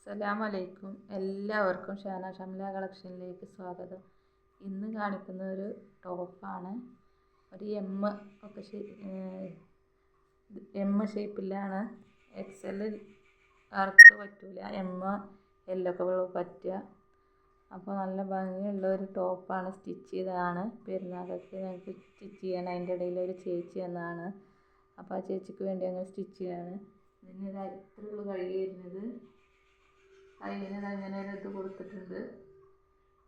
അസ്സലാമലൈക്കും. എല്ലാവർക്കും ഷാന ഷംല കളക്ഷനിലേക്ക് സ്വാഗതം. ഇന്ന് കാണിക്കുന്ന ഒരു ടോപ്പാണ്. ഒരു എം ഒക്കെ എം ഷേപ്പിലാണ്. എക്സ് എൽ ആർക്ക് പറ്റൂല. എം എല്ലൊക്കെ പറ്റുക. അപ്പോൾ നല്ല ഭംഗിയുള്ള ഒരു ടോപ്പാണ് സ്റ്റിച്ച് ചെയ്തതാണ്. പെരുന്നാളൊക്കെ ഞങ്ങൾക്ക് സ്റ്റിച്ച് ചെയ്യണം അതിന്റെ ഇടയിൽ ഒരു ചേച്ചി എന്നാണ് അപ്പോൾ ആ ചേച്ചിക്ക് വേണ്ടി അങ്ങനെ സ്റ്റിച്ച് ചെയ്യാണ്. ഇതിന് ഇത്രയുള്ളൂ കഴുകി വരുന്നത്. അതിന് അങ്ങനെ ഒരു ഇത് കൊടുത്തിട്ടുണ്ട്.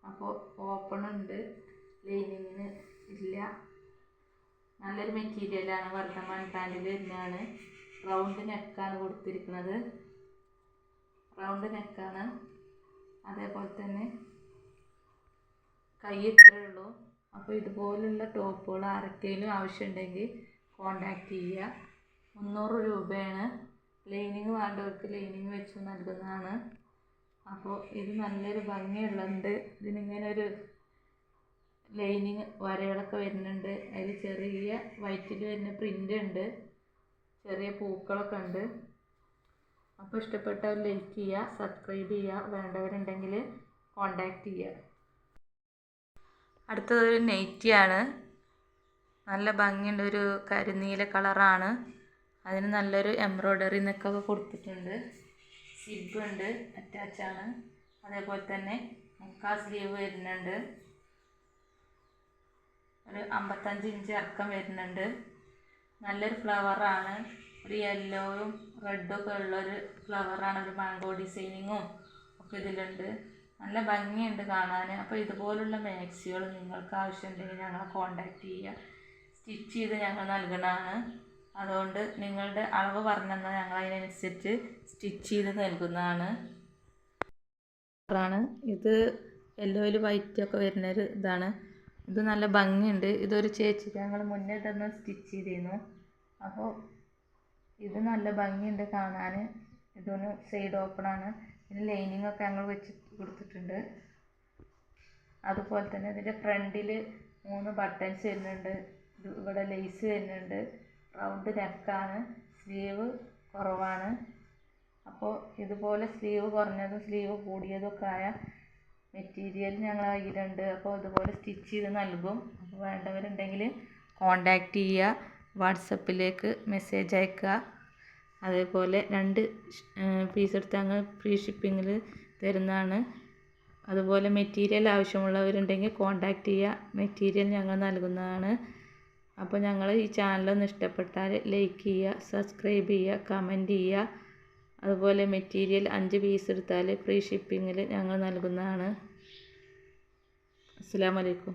അപ്പോൾ ഓപ്പൺ ഉണ്ട്. ലൈനിങ്ങിന് ഇല്ല. നല്ലൊരു മെറ്റീരിയലാണ് വർദ്ധമാൻ പാന്റിൽ വരുന്നതാണ്. റൗണ്ട് നെക്കാണ് കൊടുത്തിരിക്കുന്നത്. റൗണ്ട് നെക്കാണ് അതേപോലെ തന്നെ കൈ ഇത്രേ ഉള്ളൂ. അപ്പോൾ ഇതുപോലുള്ള ടോപ്പുകൾ ആർക്കെങ്കിലും ആവശ്യമുണ്ടെങ്കിൽ കോണ്ടാക്ട് ചെയ്യുക. മുന്നൂറ് രൂപയാണ്. ലൈനിങ് വേണ്ടവർക്ക് ലൈനിങ് വെച്ച് നൽകുന്നതാണ്. അപ്പോൾ ഇത് നല്ലൊരു ഭംഗിയുള്ളുണ്ട് ഇതിനിങ്ങനെ ഒരു ലൈനിങ് വരകളൊക്കെ വരുന്നുണ്ട്. അതിൽ ചെറിയ വൈറ്റിൽ വരുന്ന പ്രിന്റ് ഉണ്ട് ചെറിയ പൂക്കളൊക്കെ ഉണ്ട് അപ്പോൾ ഇഷ്ടപ്പെട്ടവർ ലൈക്ക് ചെയ്യുക സബ്സ്ക്രൈബ് ചെയ്യുക. വേണ്ടവരുണ്ടെങ്കിൽ കോണ്ടാക്ട് ചെയ്യുക. അടുത്തതൊരു നെയ്റ്റിയാണ് നല്ല ഭംഗിയുള്ള ഒരു കരിനീല കളറാണ്. അതിന് നല്ലൊരു എംബ്രോയ്ഡറി നിൽക്കൊക്കെ കൊടുത്തിട്ടുണ്ട്. സിബ് ഉണ്ട് അറ്റാച്ചാണ്. അതേപോലെ തന്നെ മുക്കാ സ്ലീവ് വരുന്നുണ്ട്. ഒരു അമ്പത്തഞ്ച് ഇഞ്ച് അർക്കം വരുന്നുണ്ട്. നല്ലൊരു ഫ്ലവറാണ് ഒരു യെല്ലോയും റെഡും ഒക്കെ ഉള്ളൊരു ഫ്ലവറാണ് ഒരു മാംഗോ ഡിസൈനിങ്ങും ഒക്കെ ഇതിലുണ്ട്. നല്ല ഭംഗിയുണ്ട് കാണാൻ അപ്പോൾ ഇതുപോലുള്ള മാക്സികൾ നിങ്ങൾക്ക് ആവശ്യമുണ്ടെങ്കിൽ ഞങ്ങളെ കോൺടാക്റ്റ് ചെയ്യുക. സ്റ്റിച്ച് ചെയ്ത് ഞങ്ങൾ നൽകണതാണ്. അതുകൊണ്ട് നിങ്ങളുടെ അളവ് പറഞ്ഞു തന്നാൽ ഞങ്ങൾ അതിനനുസരിച്ച് സ്റ്റിച്ച് ചെയ്ത് നൽകുന്നതാണ്. ാണ് ഇത് യെല്ലോയിൽ വൈറ്റ് ഒക്കെ വരുന്നൊരു ഇതാണ്. ഇത് നല്ല ഭംഗിയുണ്ട്. ഇതൊരു ചേച്ചി ഞങ്ങൾ മുന്നേ തന്നെ സ്റ്റിച്ച് ചെയ്തിരുന്നു. അപ്പോൾ ഇത് നല്ല ഭംഗിയുണ്ട് കാണാൻ ഇതൊന്ന് സൈഡ് ഓപ്പണാണ് ഇതിന് ലൈനിങ് ഒക്കെ ഞങ്ങൾ വെച്ച് കൊടുത്തിട്ടുണ്ട്. അതുപോലെ തന്നെ ഇതിന്റെ ഫ്രണ്ടിൽ മൂന്ന് ബട്ടൺസ് വരുന്നുണ്ട്. ഇവിടെ ലേസ് വരുന്നുണ്ട്. റൗണ്ട് നെക്കാണ്. സ്ലീവ് കുറവാണ്. അപ്പോൾ ഇതുപോലെ സ്ലീവ് കുറഞ്ഞതും സ്ലീവ് കൂടിയതൊക്കെ ആയ മെറ്റീരിയൽ ഞങ്ങളുടെ കയ്യിലുണ്ട്. അപ്പോൾ ഇതുപോലെ സ്റ്റിച്ച് ചെയ്ത് നൽകും. അപ്പോൾ വേണ്ടവരുണ്ടെങ്കിൽ കോണ്ടാക്റ്റ് ചെയ്യുക. വാട്സപ്പിലേക്ക് മെസ്സേജ് അയക്കുക. അതേപോലെ രണ്ട് പീസ് എടുത്ത് ഫ്രീ ഷിപ്പിങ്ങിൽ തരുന്നതാണ്. അതുപോലെ മെറ്റീരിയൽ ആവശ്യമുള്ളവരുണ്ടെങ്കിൽ കോണ്ടാക്റ്റ് ചെയ്യുക. മെറ്റീരിയൽ ഞങ്ങൾ നൽകുന്നതാണ്. അപ്പോൾ ഞങ്ങൾ ഈ ചാനലൊന്ന് ഇഷ്ടപ്പെട്ടാൽ ലൈക്ക് ചെയ്യുക സബ്സ്ക്രൈബ് ചെയ്യുക കമന്റ് ചെയ്യുക. അതുപോലെ മെറ്റീരിയൽ അഞ്ച് പീസ് എടുത്താൽ ഫ്രീ ഷിപ്പിങ്ങിൽ ഞങ്ങൾ നൽകുന്നതാണ്. അസ്സാം വലൈക്കും